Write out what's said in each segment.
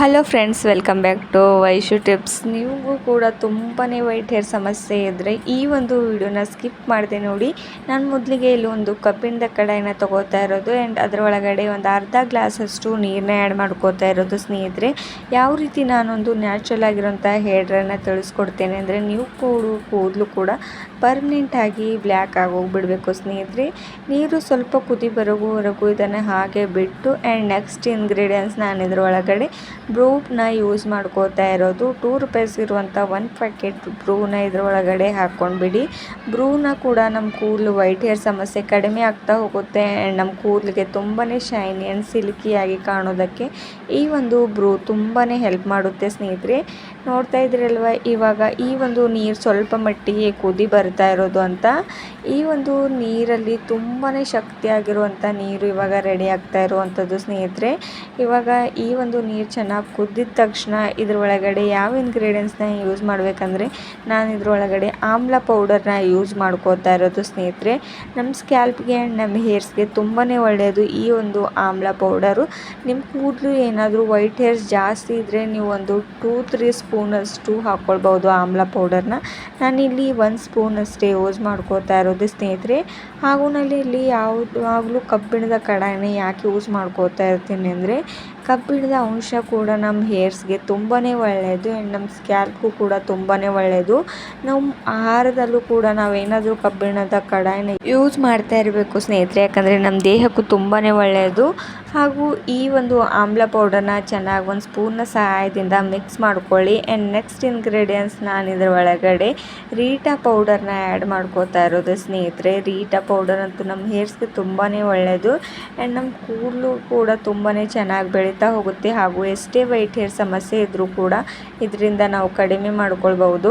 Hello friends welcome back to Vaishu tips ನೀವು ಕೂಡ ತುಂಬಾ ವೈಟ್ ಹೇರ್ ಸಮಸ್ಯೆ ಇದ್ದರೆ ಈ ಒಂದು ವಿಡಿಯೋನ ಸ್ಕಿಪ್ ಮಾಡಿದೆ ನೋಡಿ. ನಾನು ಮೊದಲಿಗೆ ಇಲ್ಲಿ ಒಂದು ಕಬ್ಬಿಣದ ಕಡಾಯಿನ ತೊಗೋತಾ ಇರೋದು ಆ್ಯಂಡ್ ಅದರ ಒಳಗಡೆ ಒಂದು ಅರ್ಧ ಗ್ಲಾಸಷ್ಟು ನೀರನ್ನ ಆ್ಯಡ್ ಮಾಡ್ಕೋತಾ ಇರೋದು ಸ್ನೇಹಿತರೆ. ಯಾವ ರೀತಿ ನಾನೊಂದು ನ್ಯಾಚುರಲ್ ಆಗಿರೋಂಥ ಹೇರ್ ಡ್ರೈನ ತಿಳಿಸ್ಕೊಡ್ತೇನೆ ಅಂದರೆ ನೀವು ಕೂಡ ಕೂದಲು ಕೂಡ ಪರ್ಮನೆಂಟಾಗಿ ಬ್ಲ್ಯಾಕ್ ಆಗೋಗ್ಬಿಡಬೇಕು ಸ್ನೇಹಿತರೆ. ನೀರು ಸ್ವಲ್ಪ ಕುದಿ ಬರೋವರೆಗೂ ಇದನ್ನು ಹಾಗೆ ಬಿಟ್ಟು ಆ್ಯಂಡ್ ನೆಕ್ಸ್ಟ್ ಇಂಗ್ರೀಡಿಯೆಂಟ್ಸ್ ನಾನು ಇದ್ರ ಒಳಗಡೆ ಬ್ರೂನ ಯೂಸ್ ಮಾಡ್ಕೋತಾ ಇರೋದು. ಟೂ ರುಪೀಸ್ ಇರುವಂಥ ಒನ್ ಪ್ಯಾಕೆಟ್ ಬ್ರೂನ ಇದರೊಳಗಡೆ ಹಾಕ್ಕೊಂಡ್ಬಿಡಿ ಬ್ರೂನ ಕೂಡ ನಮ್ಮ ಕೂದಲು ವೈಟ್ ಹೇರ್ ಸಮಸ್ಯೆ ಕಡಿಮೆ ಆಗ್ತಾ ಹೋಗುತ್ತೆ. ಆ್ಯಂಡ್ ನಮ್ಮ ಕೂದಲಿಗೆ ತುಂಬಾ ಶೈನಿ ಆ್ಯಂಡ್ ಸಿಲ್ಕಿಯಾಗಿ ಕಾಣೋದಕ್ಕೆ ಈ ಒಂದು ಬ್ರೂ ತುಂಬಾ ಹೆಲ್ಪ್ ಮಾಡುತ್ತೆ ಸ್ನೇಹಿತರೆ. ನೋಡ್ತಾ ಇದ್ರಲ್ವ ಇವಾಗ ಈ ಒಂದು ನೀರು ಸ್ವಲ್ಪ ಮಟ್ಟಿಗೆ ಕುದಿ ಬರ್ತಾ ಇರೋದು ಅಂತ. ಈ ಒಂದು ನೀರಲ್ಲಿ ತುಂಬಾ ಶಕ್ತಿಯಾಗಿರುವಂಥ ನೀರು ಇವಾಗ ರೆಡಿ ಆಗ್ತಾ ಇರುವಂಥದ್ದು ಸ್ನೇಹಿತರೆ. ಇವಾಗ ಈ ಒಂದು ನೀರು ಚೆನ್ನಾಗಿ ಕುದ್ದಿದ ತಕ್ಷಣ ಇದ್ರ ಒಳಗಡೆ ಯಾವ ಇಂಗ್ರೀಡಿಯೆಂಟ್ಸ್ನ ಯೂಸ್ ಮಾಡಬೇಕಂದ್ರೆ ನಾನು ಇದ್ರೊಳಗಡೆ ಆಮ್ಲ ಪೌಡರ್ನ ಯೂಸ್ ಮಾಡ್ಕೋತಾ ಇರೋದು ಸ್ನೇಹಿತರೆ. ನಮ್ಮ ಸ್ಕ್ಯಾಲ್ಪ್ಗೆ ಆ್ಯಂಡ್ ನಮ್ಮ ಹೇರ್ಸ್ಗೆ ತುಂಬಾ ಒಳ್ಳೆಯದು ಈ ಒಂದು ಆಮ್ಲ ಪೌಡರು ನಿಮ್ಮ ಕೂದಲು ಏನಾದರೂ ವೈಟ್ ಹೇರ್ಸ್ ಜಾಸ್ತಿ ಇದ್ದರೆ ನೀವು ಒಂದು ಟೂ ತ್ರೀ ಸ್ಪೂನಷ್ಟು ಹಾಕ್ಕೊಳ್ಬೋದು ಆಮ್ಲ ಪೌಡರ್ನ ನಾನಿಲ್ಲಿ ಒಂದು ಸ್ಪೂನ್ ಅಷ್ಟೇ ಯೂಸ್ ಮಾಡ್ಕೋತಾ ಇರೋದು ಸ್ನೇಹಿತರೆ. ಹಾಗೂ ನಾನು ಇಲ್ಲಿ ಯಾವಾಗಲೂ ಕಬ್ಬಿಣದ ಕಡಾಯಿನ ಯಾಕೆ ಯೂಸ್ ಮಾಡ್ಕೋತಾ ಇರ್ತೀನಿ ಅಂದರೆ ಕಬ್ಬಿಣದ ಅಂಶ ಕೂಡ ನಮ್ಮ ಹೇರ್ಸ್ಗೆ ತುಂಬಾ ಒಳ್ಳೆಯದು ಆ್ಯಂಡ್ ನಮ್ಮ ಸ್ಕ್ಯಾಲ್ಪ್ಗೂ ಕೂಡ ತುಂಬಾ ಒಳ್ಳೆಯದು ನಮ್ಮ ಆಹಾರದಲ್ಲೂ ಕೂಡ ನಾವೇನಾದರೂ ಕಬ್ಬಿಣದ ಕಡಾಯನ ಯೂಸ್ ಮಾಡ್ತಾ ಇರಬೇಕು ಸ್ನೇಹಿತರೆ, ಯಾಕಂದರೆ ನಮ್ಮ ದೇಹಕ್ಕೂ ತುಂಬಾ ಒಳ್ಳೆಯದು ಹಾಗೂ ಈ ಒಂದು ಆಮ್ಲ ಪೌಡರ್ನ ಚೆನ್ನಾಗಿ ಒಂದು ಸ್ಪೂನ್ನ ಸಹಾಯದಿಂದ ಮಿಕ್ಸ್ ಮಾಡ್ಕೊಳ್ಳಿ. ಆ್ಯಂಡ್ ನೆಕ್ಸ್ಟ್ ಇಂಗ್ರೀಡಿಯೆಂಟ್ಸ್ ನಾನು ಇದರ ಒಳಗಡೆ ರೀಟಾ ಪೌಡರ್ನ ಆ್ಯಡ್ ಮಾಡ್ಕೋತಾ ಇರೋದು ಸ್ನೇಹಿತರೆ. ರೀಟಾ ಪೌಡರ್ ಅಂತೂ ನಮ್ಮ ಹೇರ್ಸ್ಗೆ ತುಂಬಾ ಒಳ್ಳೆಯದು ಆ್ಯಂಡ್ ನಮ್ಮ ಕೂದಲು ಕೂಡ ತುಂಬಾ ಚೆನ್ನಾಗಿ ಬೆಳೀತಾ ಹೋಗುತ್ತೆ ಹಾಗೂ ಎಷ್ಟೇ ವೈಟ್ ಹೇರ್ ಸಮಸ್ಯೆ ಇದ್ದರೂ ಕೂಡ ಇದರಿಂದ ನಾವು ಕಡಿಮೆ ಮಾಡ್ಕೊಳ್ಬೋದು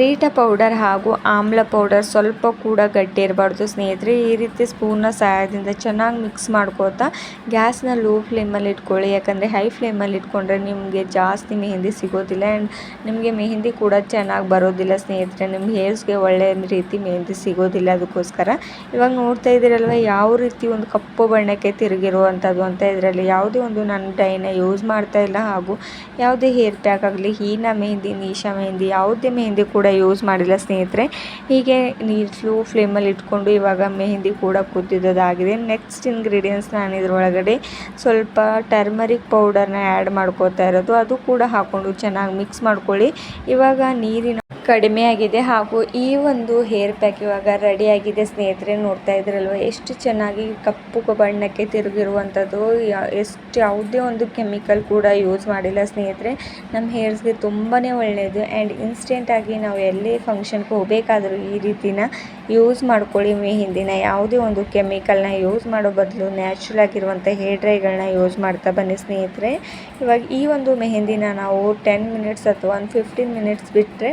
ರೀಟ ಪೌಡರ್ ಹಾಗೂ ಆಮ್ಲ ಪೌಡರ್ ಸ್ವಲ್ಪ ಕೂಡ ಗಟ್ಟಿ ಇರಬಾರ್ದು ಸ್ನೇಹಿತರೆ. ಈ ರೀತಿ ಸ್ಪೂನ್ನ ಸಹಾಯದಿಂದ ಚೆನ್ನಾಗಿ ಮಿಕ್ಸ್ ಮಾಡ್ಕೋತಾ ಗ್ಯಾಸ್ನ ಲೋ ಫ್ಲೇಮಲ್ಲಿ ಇಟ್ಕೊಳ್ಳಿ. ಯಾಕಂದರೆ ಹೈ ಫ್ಲೇಮಲ್ಲಿ ಇಟ್ಕೊಂಡ್ರೆ ನಿಮಗೆ ಜಾಸ್ತಿ ಮೆಹಂದಿ ಸಿಗೋದಿಲ್ಲ ಆ್ಯಂಡ್ ನಿಮಗೆ ಮೆಹಂದಿ ಕೂಡ ಚೆನ್ನಾಗಿ ಬರೋದಿಲ್ಲ ಸ್ನೇಹಿತರೆ. ನಿಮ್ಮ ಹೇರ್ಸ್ಗೆ ಒಳ್ಳೆಯ ರೀತಿ ಮೆಹಂದಿ ಸಿಗೋದಿಲ್ಲ ಅದಕ್ಕೋಸ್ಕರ. ಇವಾಗ ನೋಡ್ತಾ ಇದ್ದೀರಲ್ವ, ಯಾವ ರೀತಿ ಒಂದು ಕಪ್ಪು ಬಣ್ಣಕ್ಕೆ ತಿರುಗಿರುವಂಥದ್ದು ಅಂತ ಇದರಲ್ಲಿ ಯಾವುದೇ ಒಂದು ನನ್ನ ಡೈನ ಯೂಸ್ ಮಾಡ್ತಾ ಇಲ್ಲ ಹಾಗೂ ಯಾವುದೇ ಹೇರ್ ಪ್ಯಾಕ್ ಆಗಲಿ, ಹೀನಾ ಮೆಹಂದಿ ನೀಶಾ ಮೆಹಂದಿ, ಯಾವುದೇ ಮೆಹಂದಿ ಕೂಡ ಯೂಸ್ ಮಾಡಿಲ್ಲ ಸ್ನೇಹಿತರೆ. ಹೀಗೆ ನೀರು ಸ್ಲೋ ಫ್ಲೇಮಲ್ಲಿ ಇಟ್ಕೊಂಡು ಇವಾಗ ಮೆಹಂದಿ ಕೂಡ ಕುದ್ದಿದ್ದಾಗಿದೆ ನೆಕ್ಸ್ಟ್ ಇಂಗ್ರೀಡಿಯೆಂಟ್ಸ್ ನಾನು ಇದರೊಳಗಡೆ ಸ್ವಲ್ಪ ಟರ್ಮರಿಕ್ ಪೌಡರ್ನ ಆ್ಯಡ್ ಮಾಡ್ಕೋತಾ ಇರೋದು. ಅದು ಕೂಡ ಹಾಕ್ಕೊಂಡು ಚೆನ್ನಾಗಿ ಮಿಕ್ಸ್ ಮಾಡ್ಕೊಳ್ಳಿ. ಇವಾಗ ನೀರಿನ ಕಡಿಮೆ ಆಗಿದೆ ಹಾಗೂ ಈ ಒಂದು ಹೇರ್ ಪ್ಯಾಕ್ ಇವಾಗ ರೆಡಿ ಆಗಿದೆ ಸ್ನೇಹಿತರೆ, ನೋಡ್ತಾ ಇದ್ರಲ್ವ? ಎಷ್ಟು ಚೆನ್ನಾಗಿ ಕಪ್ಪು ಬಣ್ಣಕ್ಕೆ ತಿರುಗಿರುವಂಥದ್ದು. ಎಷ್ಟು ಯಾವುದೇ ಒಂದು ಕೆಮಿಕಲ್ ಕೂಡ ಯೂಸ್ ಮಾಡಿಲ್ಲ ಸ್ನೇಹಿತರೆ. ನಮ್ಮ ಹೇರ್ಸ್ಗೆ ತುಂಬಾ ಒಳ್ಳೆಯದು. ಆ್ಯಂಡ್ ಇನ್ಸ್ಟೆಂಟಾಗಿ ನಾವು ಎಲ್ಲೇ ಫಂಕ್ಷನ್ಗೆ ಹೋಗಬೇಕಾದ್ರೂ ಈ ರೀತಿನ ಯೂಸ್ ಮಾಡ್ಕೊಳ್ಳಿ. ಮೆಹಿಂದಿನ ಯಾವುದೇ ಒಂದು ಕೆಮಿಕಲ್ನ ಯೂಸ್ ಮಾಡೋ ಬದಲು ನ್ಯಾಚುರಲ್ ಆಗಿರುವಂಥ ಹೇರ್ ಡ್ರೈಗಳನ್ನ ಯೂಸ್ ಮಾಡ್ತಾ ಬನ್ನಿ ಸ್ನೇಹಿತರೆ. ಇವಾಗ ಈ ಒಂದು ಮೆಹಂದಿನ ನಾವು ಟೆನ್ ಮಿನಿಟ್ಸ್ ಅಥವಾ ಒಂದು ಫಿಫ್ಟೀನ್ ಮಿನಿಟ್ಸ್ ಬಿಟ್ಟರೆ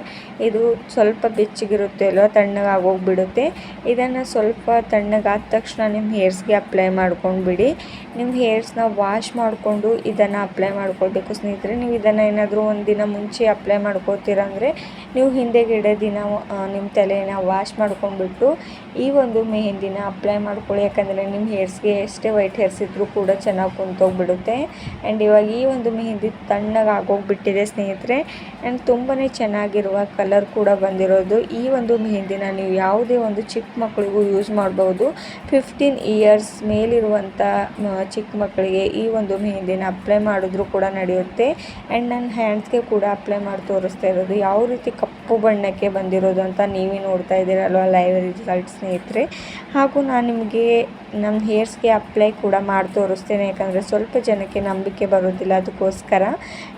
ಇದು ಸ್ವಲ್ಪ ಬೆಚ್ಚಗಿರುತ್ತೆ ಅಲ್ವ ತಣ್ಣಗೆ ಆಗೋಗ್ಬಿಡುತ್ತೆ ಇದನ್ನು ಸ್ವಲ್ಪ ತಣ್ಣಗಾದ ತಕ್ಷಣ ನಿಮ್ಮ ಹೇರ್ಸ್ಗೆ ಅಪ್ಲೈ ಮಾಡ್ಕೊಂಡ್ಬಿಡಿ. ನಿಮ್ಮ ಹೇರ್ಸ್ನ ವಾಶ್ ಮಾಡಿಕೊಂಡು ಇದನ್ನು ಅಪ್ಲೈ ಮಾಡ್ಕೊಳ್ಬೇಕು ಸ್ನೇಹಿತರೆ. ನೀವು ಇದನ್ನು ಏನಾದರೂ ಒಂದು ದಿನ ಮುಂಚೆ ಅಪ್ಲೈ ಮಾಡ್ಕೋತೀರ ಅಂದರೆ ನೀವು ಹಿಂದೆಗಡೆ ದಿನ ನಿಮ್ಮ ತಲೆನ ವಾಶ್ ಮಾಡ್ಕೊಂಡ್ಬಿಟ್ಟು ಈ ಒಂದು ಮೆಹಂದಿನ ಅಪ್ಲೈ ಮಾಡ್ಕೊಳ್ಳಿ. ಯಾಕಂದರೆ ನಿಮ್ಮ ಹೇರ್ಸ್ಗೆ ಎಷ್ಟೇ ವೈಟ್ ಹೇರ್ಸ್ ಇದ್ದರೂ ಕೂಡ ಚೆನ್ನಾಗಿ ಕುಂತೋಗ್ಬಿಡುತ್ತೆ. ಆ್ಯಂಡ್ ಇವಾಗ ಈ ಒಂದು ಮೆಹಂದಿ ತಣ್ಣಗೆ ಆಗೋಗ್ಬಿಟ್ಟಿದೆ ಸ್ನೇಹಿತರೆ. ಆ್ಯಂಡ್ ತುಂಬಾ ಚೆನ್ನಾಗಿರುವ ಕಲರ್ ಕೂಡ ಬಂದಿರೋದು ಈ ಒಂದು ಮೆಹಂದಿನ. ನೀವು ಯಾವುದೇ ಒಂದು ಚಿಕ್ಕ ಮಕ್ಕಳಿಗೂ ಯೂಸ್ ಮಾಡ್ಬೋದು. ಫಿಫ್ಟೀನ್ ಇಯರ್ಸ್ ಮೇಲಿರುವಂಥ ಚಿಕ್ಕ ಮಕ್ಕಳಿಗೆ ಈ ಒಂದು ಮೆಹಂದಿನ ಅಪ್ಲೈ ಮಾಡಿದ್ರು ಕೂಡ ನಡೆಯುತ್ತೆ. ಆ್ಯಂಡ್ ನನ್ನ ಹ್ಯಾಂಡ್ಸ್ಗೆ ಕೂಡ ಅಪ್ಲೈ ಮಾಡಿ ತೋರಿಸ್ತಾ ಇರೋದು. ಯಾವ ರೀತಿ ಕಪ್ಪು ಬಣ್ಣಕ್ಕೆ ಬಂದಿರೋದು ಅಂತ ನೀವೇ ನೋಡ್ತಾ ಇದ್ದೀರಲ್ವ ಲೈವ್ ರಿಸಲ್ಟ್ ಸ್ನೇಹಿತರೆ. ಹಾಗೂ ನಾನು ನಿಮಗೆ ನಮ್ಮ ಹೇರ್ಸ್ಗೆ ಅಪ್ಲೈ ಕೂಡ ಮಾಡಿ ತೋರಿಸ್ತೇನೆ. ಯಾಕಂದರೆ ಸ್ವಲ್ಪ ಜನಕ್ಕೆ ನಂಬಿಕೆ ಬರೋದಿಲ್ಲ ಅದಕ್ಕೋಸ್ಕರ.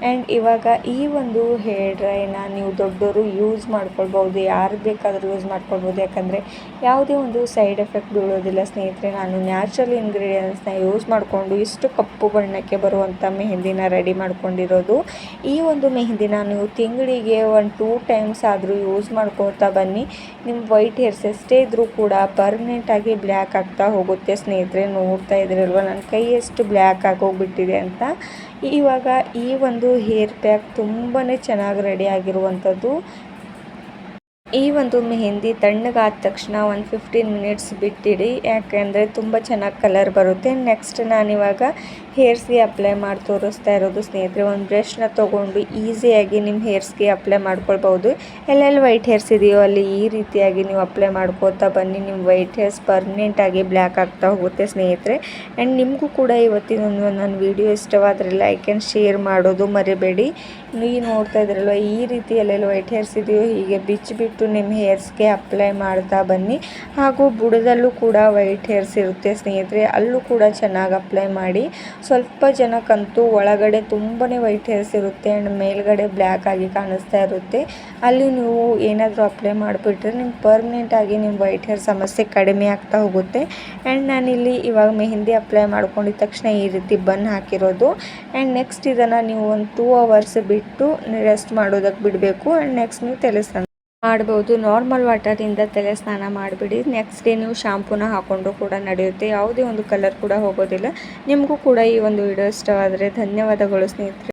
ಆ್ಯಂಡ್ ಇವಾಗ ಈ ಒಂದು ಹೇರ್ ಡ್ರೈನ ನೀವು ದೊಡ್ಡವರು ಯೂಸ್ ಮಾಡ್ಕೊಳ್ಬೋದು ಯಾರು ಬೇಕಾದರೂ ಯೂಸ್ ಮಾಡ್ಕೊಳ್ಬೋದು ಯಾಕಂದರೆ ಯಾವುದೇ ಒಂದು ಸೈಡ್ ಎಫೆಕ್ಟ್ ಬೀಳೋದಿಲ್ಲ ಸ್ನೇಹಿತರೆ. ನಾನು ನ್ಯಾಚುರಲ್ ಇಂಗ್ರೀಡಿಯೆಂಟ್ಸ್ನ ಯೂಸ್ ಮಾಡಿಕೊಂಡು ಇಷ್ಟು ಕಪ್ಪು ಬಣ್ಣಕ್ಕೆ ಬರುವಂಥ ಮೆಹಂದಿನ ರೆಡಿ ಮಾಡ್ಕೊಂಡಿರೋದು. ಈ ಒಂದು ಮೆಹಂದಿನ ನೀವು ತಿಂಗಳಿಗೆ ಒಂದು ಟೂ ಟೈಮ್ಸ್ ಆದರೂ ಯೂಸ್ ಮಾಡ್ಕೊಳ್ತಾ ಬನ್ನಿ. ನಿಮ್ಮ ವೈಟ್ ಹೇರ್ಸ್ ಎಷ್ಟೇ ಇದ್ದರೂ ಕೂಡ ಪರ್ಮನೆಂಟಾಗಿ ಬ್ಲ್ಯಾಕ್ ಆಗ್ತಾ ಹೋಗುತ್ತೆ. ಸ್ನೇಹಿತರೆ, ನೋಡ್ತಾ ಇದ್ರಲ್ವ? ನನ್ನ ಕೈ ಎಷ್ಟು ಬ್ಲ್ಯಾಕ್ ಆಗೋಗ್ಬಿಟ್ಟಿದೆ ಅಂತ. ಇವಾಗ ಈ ಒಂದು ಹೇರ್ ಪ್ಯಾಕ್ ತುಂಬಾ ಚೆನ್ನಾಗಿ ರೆಡಿ ಆಗಿರುವಂಥದ್ದು. ಈ ಒಂದು ಮೆಹೆಂದಿ ತಣ್ಣಗಾದ ತಕ್ಷಣ ಒಂದು ಫಿಫ್ಟೀನ್ ಮಿನಿಟ್ಸ್ ಬಿಟ್ಟಿಡಿ. ಯಾಕೆಂದರೆ ತುಂಬ ಚೆನ್ನಾಗಿ ಕಲರ್ ಬರುತ್ತೆ. ನೆಕ್ಸ್ಟ್ ನಾನಿವಾಗ ಹೇರ್ಸ್ಗೆ ಅಪ್ಲೈ ಮಾಡಿ ತೋರಿಸ್ತಾ ಇರೋದು ಸ್ನೇಹಿತರೆ, ಒಂದು ಬ್ರಷ್ನ ತೊಗೊಂಡು ಈಸಿಯಾಗಿ ನಿಮ್ಮ ಹೇರ್ಸ್ಗೆ ಅಪ್ಲೈ ಮಾಡ್ಕೊಳ್ಬೋದು ಎಲ್ಲೆಲ್ಲಿ ವೈಟ್ ಹೇರ್ಸ್ ಇದೆಯೋ ಅಲ್ಲಿ ಈ ರೀತಿಯಾಗಿ ನೀವು ಅಪ್ಲೈ ಮಾಡ್ಕೋತಾ ಬನ್ನಿ. ನಿಮ್ಮ ವೈಟ್ ಹೇರ್ಸ್ ಪರ್ಮನೆಂಟಾಗಿ ಬ್ಲ್ಯಾಕ್ ಆಗ್ತಾ ಹೋಗುತ್ತೆ ಸ್ನೇಹಿತರೆ. ಆ್ಯಂಡ್ ನಿಮಗೂ ಕೂಡ ಇವತ್ತಿನ ನನ್ನ ವಿಡಿಯೋ ಇಷ್ಟವಾದರೆ ಲೈಕ್ ಆ್ಯಂಡ್ ಶೇರ್ ಮಾಡೋದು ಮರಿಬೇಡಿ. ನೀವು ನೋಡ್ತಾ ಇದ್ರಲ್ವ ಈ ರೀತಿ ಎಲ್ಲೆಲ್ಲಿ ವೈಟ್ ಹೇರ್ಸ್ ಇದೆಯೋ ಹೀಗೆ ಬಿಚ್ಚಿಬಿಟ್ಟು ನಿಮ್ಮ ಹೇರ್ಸ್ಗೆ ಅಪ್ಲೈ ಮಾಡ್ತಾ ಬನ್ನಿ. ಹಾಗೂ ಬುಡದಲ್ಲೂ ಕೂಡ ವೈಟ್ ಹೇರ್ಸ್ ಇರುತ್ತೆ ಸ್ನೇಹಿತರೆ, ಅಲ್ಲೂ ಕೂಡ ಚೆನ್ನಾಗಿ ಅಪ್ಲೈ ಮಾಡಿ. ಸ್ವಲ್ಪ ಜನಕ್ಕಂತೂ ಒಳಗಡೆ ತುಂಬಾ ವೈಟ್ ಹೇರ್ಸ್ ಇರುತ್ತೆ ಆ್ಯಂಡ್ ಮೇಲ್ಗಡೆ ಬ್ಲ್ಯಾಕ್ ಆಗಿ ಕಾಣಿಸ್ತಾ ಇರುತ್ತೆ. ಅಲ್ಲಿ ನೀವು ಏನಾದರೂ ಅಪ್ಲೈ ಮಾಡಿಬಿಟ್ರೆ ನಿಮ್ಗೆ ಪರ್ಮನೆಂಟಾಗಿ ನಿಮ್ಮ ವೈಟ್ ಹೇರ್ ಸಮಸ್ಯೆ ಕಡಿಮೆ ಆಗ್ತಾ ಹೋಗುತ್ತೆ. ಆ್ಯಂಡ್ ನಾನಿಲ್ಲಿ ಇವಾಗ ಮೆಹಂದಿ ಅಪ್ಲೈ ಮಾಡ್ಕೊಂಡಿದ ತಕ್ಷಣ ಈ ರೀತಿ ಬನ್ ಹಾಕಿರೋದು. ಆ್ಯಂಡ್ ನೆಕ್ಸ್ಟ್ ಇದನ್ನು ನೀವು ಒಂದು ಟೂ ಅವರ್ಸ್ ಬಿಟ್ಟು ರೆಸ್ಟ್ ಮಾಡೋದಕ್ಕೆ ಬಿಡಬೇಕು. ಆ್ಯಂಡ್ ನೆಕ್ಸ್ಟ್ ನೀವು ತಲೆ ಮಾಡ್ಬೋದು. ನಾರ್ಮಲ್ ವಾಟರಿಂದ ತಲೆ ಸ್ನಾನ ಮಾಡಿಬಿಡಿ. ನೆಕ್ಸ್ಟ್ ಡೇ ನೀವು ಶಾಂಪೂನ ಹಾಕ್ಕೊಂಡು ಕೂಡ ನಡೆಯುತ್ತೆ. ಯಾವುದೇ ಒಂದು ಕಲರ್ ಕೂಡ ಹೋಗೋದಿಲ್ಲ. ನಿಮಗೂ ಕೂಡ ಈ ಒಂದು ವಿಡಿಯೋ ಇಷ್ಟವಾದರೆ ಧನ್ಯವಾದಗಳು ಸ್ನೇಹಿತರೆ.